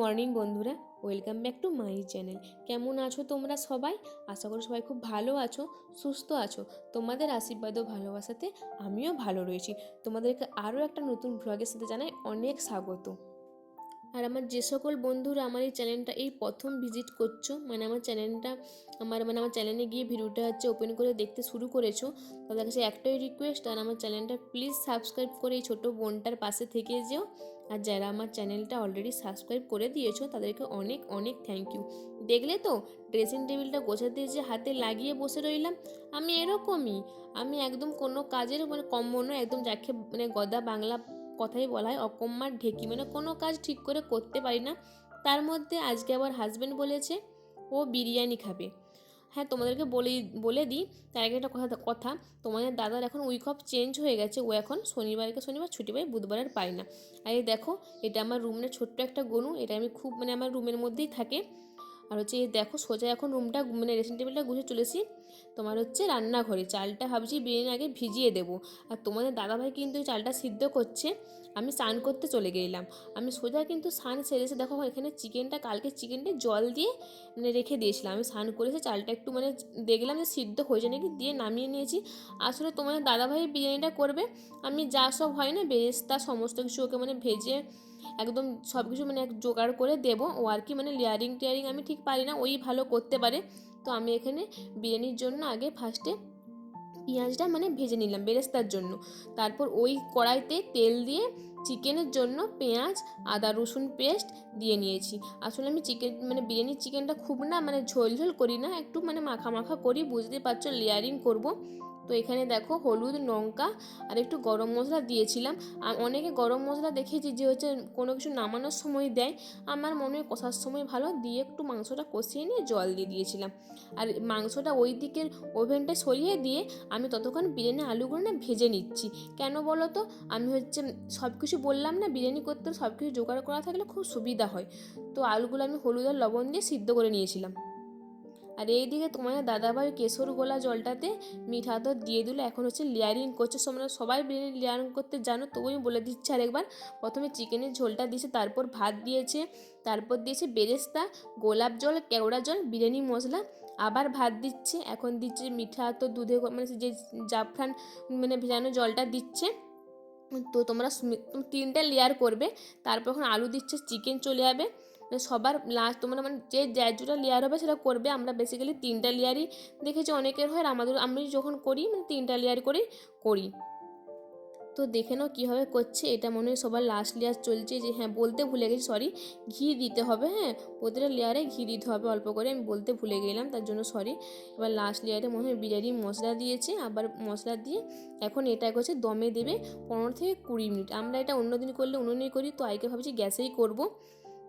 Morning বন্ধুরা। Welcome back to my channel কেমন আছো তোমরা সবাই? আশা করি সবাই খুব ভালো আছো, সুস্থ আছো। তোমাদের আশীর্বাদ ও ভালোবাসাতে আমিও ভালো রয়েছি। তোমাদেরকে আরও একটা নতুন ভ্লগের সাথে জানাই অনেক স্বাগত। আর আমার যে সকল বন্ধুরা আমার এই চ্যানেলটা এই প্রথম ভিজিট করছ মানে আমার চ্যানেলটা আমার মানে আমার চ্যানেলে গিয়ে ভিডিওটা হচ্ছে ওপেন করে দেখতে শুরু করেছ, তাদের কাছে একটাই রিকোয়েস্ট আর আমার চ্যানেলটা প্লিজ সাবস্ক্রাইব করে এই ছোটো বোনটার পাশে থেকে যেও। আর যারা আমার চ্যানেলটা অলরেডি সাবস্ক্রাইব করে দিয়েছ, তাদেরকে অনেক অনেক থ্যাংক ইউ দেখলে তো ড্রেসিং টেবিলটা গোছাতে যে হাতে লাগিয়ে বসে রইলাম, আমি এরকমই। আমি একদম কোনো কাজের মানে কম নয়, একদম যাকে মানে গদা বাংলা কথাই বলা হয় অকম্মার ঢেকি মানে কোনো কাজ ঠিক করে করতে পারি না। তার মধ্যে আজকে আবার হাজব্যান্ড বলেছে, ও বিরিয়ানি খাবে। হ্যাঁ তোমাদেরকে বলে বলে দিই, তার আগে একটা কথা কথা। তোমাদের দাদার এখন উইক অফ চেঞ্জ হয়ে গেছে, ও এখন শনিবারকে শনিবার ছুটি পায়, বুধবার আর পায় না। আর এই দেখো, এটা আমার রুমের ছোট্ট একটা গনু, এটা আমি খুব মানে আমার রুমের মধ্যেই থাকে। আর হচ্ছে দেখো সোজা এখন রুমটা মানে ড্রেসিং টেবিলটা গুছিয়ে চলেছি তোমার হচ্ছে রান্নাঘরে। চালটা ভাবছি বিরিয়ানি আগে ভিজিয়ে দেবো। আর তোমাদের দাদাভাই কিন্তু চালটা সিদ্ধ করছে। আমি স্নান করতে চলে গেলাম। আমি সোজা কিন্তু স্নান সেরেছে দেখো এখানে চিকেনটা, কালকে চিকেনটা জল দিয়ে মানে রেখে দিয়েছিলাম। আমি স্নান করেছি চালটা একটু মানে দেখলাম যে সিদ্ধ হয়েছে নাকি দিয়ে নামিয়ে নিয়েছি। আসলে তোমাদের দাদাভাই বিরিয়ানিটা করবে। আমি যা সব হয় না, বেরেস্তা, সমস্ত কিছু ওকে মানে ভেজে একদম সব কিছু মানে এক জোগাড় করে দেবো। ও আর কি মানে লেয়ারিং টেয়ারিং আমি ঠিক পারি না, ওই ভালো করতে পারে। তো আমি এখানে বিরিয়ানির জন্য আগে ফার্স্টে পেঁয়াজটা মানে ভেজে নিলাম বেরেস্তার জন্য। তারপর ওই কড়াইতে তেল দিয়ে চিকেনের জন্য পেঁয়াজ, আদা, রসুন পেস্ট দিয়ে নিয়েছি। আসলে আমি চিকেন মানে বিরিয়ানির চিকেনটা খুব না মানে ঝোল ঝোল করি না, একটু মানে মাখা মাখা করি বুঝতে পারছ লেয়ারিং করব। তো এখানে দেখো হলুদ, লঙ্কা আর একটু গরম মশলা দিয়েছিলাম। অনেকে গরম মশলা দেখেছি যে হচ্ছে কোনো কিছু নামানোর সময় দেয়। আমার মনে হয় কষার সময় ভালো, দিয়ে একটু মাংসটা কষিয়ে নিয়ে জল দিয়ে দিয়েছিলাম। আর মাংসটা ওই দিকের ওভেনটা সরিয়ে দিয়ে আমি ততক্ষণ বিরিয়ানি আলুগুলো না ভেজে নিচ্ছি। কেন বলো তো? আমি হচ্ছে সব কিছু বললাম না, বিরিয়ানি করতে সব কিছু জোগাড় করা থাকলে খুব সুবিধা হয়। তো আলুগুলো আমি হলুদ আর লবণ দিয়ে সিদ্ধ করে নিয়েছিলাম। আর এইদিকে তোমাদের দাদাভাই কেশর গোলা জলটাতে মিঠা তো দিয়ে দিল। এখন হচ্ছে লেয়ারিং করছে। তোমরা সবাই বিরিয়ানি লেয়ারিং করতে জানো তবু আমি বলে দিচ্ছি আরেকবার। প্রথমে চিকেনের ঝোলটা দিয়েছে, তারপর ভাত দিয়েছে, তারপর দিয়েছে বেরেস্তা, গোলাপ জল, কেওড়া জল, বিরিয়ানি মশলা। আবার ভাত দিচ্ছে, এখন দিচ্ছে মিঠা তো দুধে মানে যে জাফরান মানে ভেজানো জলটা দিচ্ছে। তো তোমরা তিনটে লেয়ার করবে। তারপর এখন আলু দিচ্ছে চিকেন চলে যাবে। সবার লাস্ট তোমরা মানে যে যেটা লেয়ার হবে সেটা করবে। আমরা বেসিক্যালি তিনটা লেয়ারই দেখেছি অনেকের হয়। আমাদের, আমি যখন করি মানে তিনটা লেয়ার করেই করি। তো দেখে নাও কীভাবে করছে। এটা মনে হয় সবার লাস্ট লেয়ার চলছে যে হ্যাঁ বলতে ভুলে গেছি সরি ঘি দিতে হবে হ্যাঁ প্রতিটা লেয়ারে ঘি দিতে হবে, অল্প করে আমি বলতে ভুলে গেলাম, তার জন্য সরি এবার লাস্ট লেয়ারে মনে হয় বিরিয়ানি মশলা দিয়েছে, আবার মশলা দিয়ে এখন এটা করছে দমে দেবে পনেরো থেকে কুড়ি মিনিট। আমরা এটা অন্যদিন করলে উনুনেই করি, তো আজকে ভাবছি গ্যাসেই করব।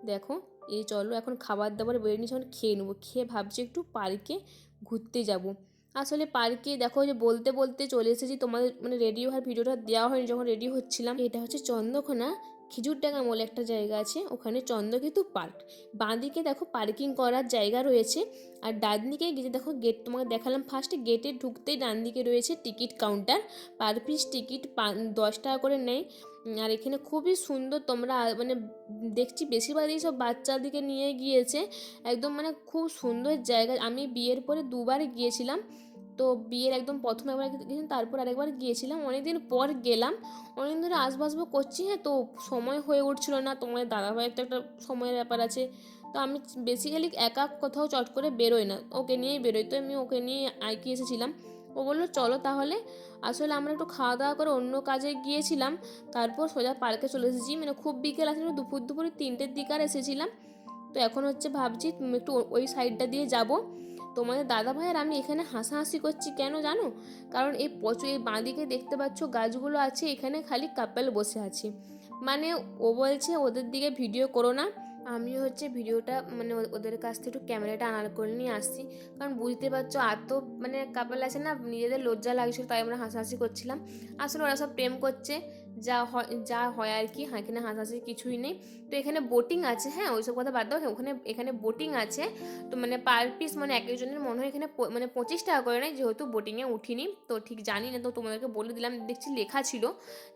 দেখো, এই চলো, এখন খাবার দাবার বেড়ে নিয়ে যখন খেয়ে নেব। খেয়ে ভাবছি একটু পার্কে ঘুরতে যাব। আসলে পার্কে দেখো যে বলতে বলতে চলে এসেছি, তোমাদের মানে রেডি হওয়ার ভিডিওটা দেওয়া হয়নি, যখন রেডি হচ্ছিলাম। এটা হচ্ছে চন্দ্রকোনা খেজুরডাঙ্গা বলে একটা জায়গা আছে, ওখানে চন্দ্রকেতু পার্ক বাঁদিকে দেখো পার্কিং করার জায়গা রয়েছে, আর ডান দিকে গিয়ে দেখো গেট তোমাকে দেখালাম ফার্স্টে গেটে ঢুকতেই ডান দিকে রয়েছে ticket counter per piece ticket দশ টাকা করে নেয়। আর এখানে খুবই সুন্দর তোমরা মানে দেখছি বেশিরভাগই সব বাচ্চাদিকে নিয়ে গিয়েছে, একদম মানে খুব সুন্দর জায়গা। আমি বিয়ের পরে দুবার গিয়েছিলাম, তো বিয়ের একদম প্রথম একবার গিয়েছিলাম তারপর আরেকবার গিয়েছিলাম, অনেকদিন পর গেলাম। অনেকদিন ধরে আসব আসব করছি হ্যাঁ তো সময় হয়ে উঠছিল না তোমার দাদাভাইয়ের তো একটা সময়ের ব্যাপার আছে। তো আমি বেসিক্যালি একা কোথাও চট করে বেরোই না, ওকে নিয়েই বেরোই, তো আমি ওকে নিয়ে আইকি এসেছিলাম ও বলল, চলো তাহলে। আসলে আমরা একটু খাওয়া দাওয়া করে অন্য কাজে গিয়েছিলাম। তারপর সোজা পার্কে চলে এসেছি। মানে খুব বিকেল আসলে দুপুর, দুপুরে তিনটের দিকে আর এসেছিলাম। তো এখন হচ্ছে ভাবছি একটু ওই সাইডটা দিয়ে যাব। তোমাদের দাদা ভাইয়ের আমি এখানে হাসাহাসি করছি কেন জানো? কারণ এই প্রচুর এই বাঁদিকে দেখতে পাচ্ছ গাছগুলো আছে, এখানে খালি কাপেল বসে আছে। মানে ও বলছে, ওদের দিকে ভিডিও করো না। আমিও হচ্ছে ভিডিওটা মানে ওদের কাছ থেকে একটু ক্যামেরাটা আনার করে নিয়ে আসছি। কারণ বুঝতে পারছ আর তো মানে কাপেল আছে না, নিজেদের লজ্জা লাগছিল তাই আমরা হাসাহাসি করছিলাম। আসলে ওরা সব প্রেম করছে, যা হয় যা হয় আর কি হ্যাঁ এখানে হাসাহাসির কিছুই নেই। তো এখানে বোটিং আছে হ্যাঁ ওইসব কথা বাদ দাও ওখানে এখানে বোটিং আছে। তো মানে পার পিস মানে এক একজনের মনে হয় এখানে মানে পঁচিশ টাকা করে নেয়, যেহেতু বোটিংয়ে উঠিনি। তো ঠিক জানি না, তো তোমাদেরকে বলে দিলাম, দেখছি লেখা ছিল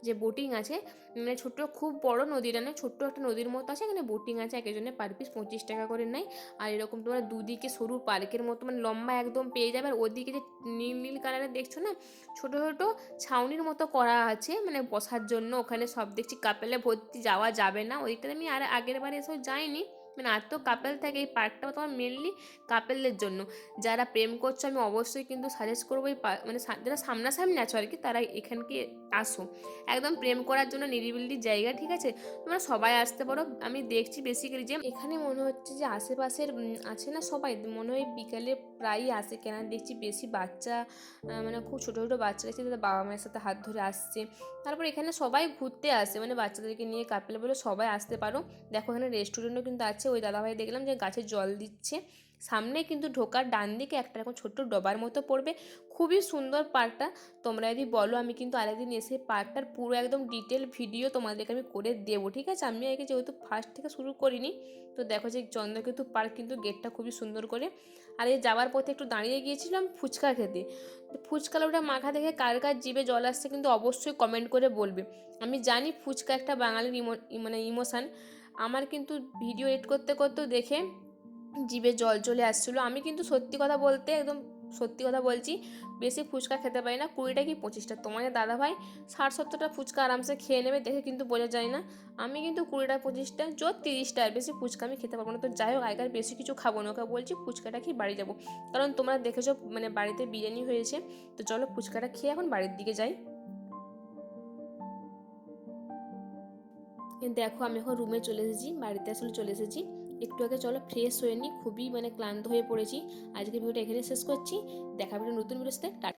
যে বোটিং আছে। মানে ছোট্ট, খুব বড় নদীটা নয়, ছোট্ট একটা নদীর মতো আছে, এখানে বোটিং আছে এক একজনের পার পিস পঁচিশ টাকা করে নেয়। আর এরকম তোমার দুদিকে সরু পার্কের মতো মানে লম্বা একদম পেয়ে যাবে। আর ওদিকে যে নীল নীল কালারের দেখছ না, ছোটো ছোটো ছাউনির মতো করা আছে মানে বসার জন্য। ওখানে সব দেখছি কাপেলে ভর্তি যাওয়া যাবে না। ওইটাতে আমি আর আগের বার এসব যাইনি। মানে আর তো কাপেল থাকে, এই পার্কটা তোমার মেনলি কাপেলদের জন্য। যারা প্রেম করছ, আমি অবশ্যই কিন্তু সাজেস্ট করব এই মানে যারা সামনাসামনি আছো আর কি, তারা এখানকে আসো। একদম প্রেম করার জন্য নিরিবিলি জায়গা, ঠিক আছে? তোমরা সবাই আসতে পারো। আমি দেখছি বেসিক্যালি যে এখানে মনে হচ্ছে যে আশেপাশের আছে না সবাই? মনে হয় বিকালে প্রায়ই আসে কেন। দেখছি বেশি বাচ্চা মানে খুব ছোটো ছোটো বাচ্চা আছে, তাদের বাবা মায়ের সাথে হাত ধরে আসছে। তারপর এখানে সবাই ঘুরতে আসে। মানে বাচ্চাদেরকে নিয়ে কাপেল বলে সবাই আসতে পারো। দেখো এখানে রেস্টুরেন্টও কিন্তু আছে। ওই দাদাভাই দেখলাম যে গাছে জল দিচ্ছে। সামনে কিন্তু ঢোকার ডান দিকে একটা এরকম ছোট্ট ডবার মতো পড়বে। খুবই সুন্দর পার্কটা। তোমরা যদি বলো, আমি কিন্তু আরেকদিন এসে পার্কটার পুরো একদম ডিটেল ভিডিও তোমাদেরকে আমি করে দেবো, ঠিক আছে? আমি আগে যেহেতু ফার্স্ট থেকে শুরু করিনি, তো দেখো যে চন্দ্রকেতু পার্ক কিন্তু গেটটা খুবই সুন্দর করে। আর এই যাওয়ার পথে একটু দাঁড়িয়ে গিয়েছিলাম ফুচকা খেতে। ফুচকা ওটা মাখা দেখে কার কার জিভে জল আসছে কিন্তু অবশ্যই কমেন্ট করে বলবে। আমি জানি ফুচকা একটা বাঙালির ইমো মানে ইমোশান আমার কিন্তু ভিডিও এডিট করতে করতেও দেখে জিভে জল চলে আসছিল। আমি কিন্তু সত্যি কথা বলতে একদম সত্যি কথা বলছি, বেশি ফুচকা খেতে পারি না। কুড়িটা কি পঁচিশটা? তোমাদের দাদা ভাই ষাট সত্তরটা ফুচকা আরামসে খেয়ে নেবে দেখে কিন্তু বোঝা যায় না। আমি কিন্তু কুড়িটা পঁচিশটা জোর তিরিশটা আর বেশি ফুচকা আমি খেতে পারব না। তো যাই হোক, আগেকার বেশি কিছু খাব না। ওকে বলছি ফুচকাটা খেয়ে বাড়ি যাব। কারণ তোমরা দেখেছ মানে বাড়িতে বিরিয়ানি হয়েছে। তো চলো ফুচকাটা খেয়ে এখন বাড়ির দিকে যাই। দেখো আমি এখন রুমে চলে এসেছি, বাড়িতে আসলে চলে এসেছি। একটু আগে চলো ফ্রেশ হয়ে নিই খুবই মানে ক্লান্ত হয়ে পড়েছি। আজকে ভিডিওটা এখানে শেষ করছি। দেখা ভিডিও নতুন ভিডিওতে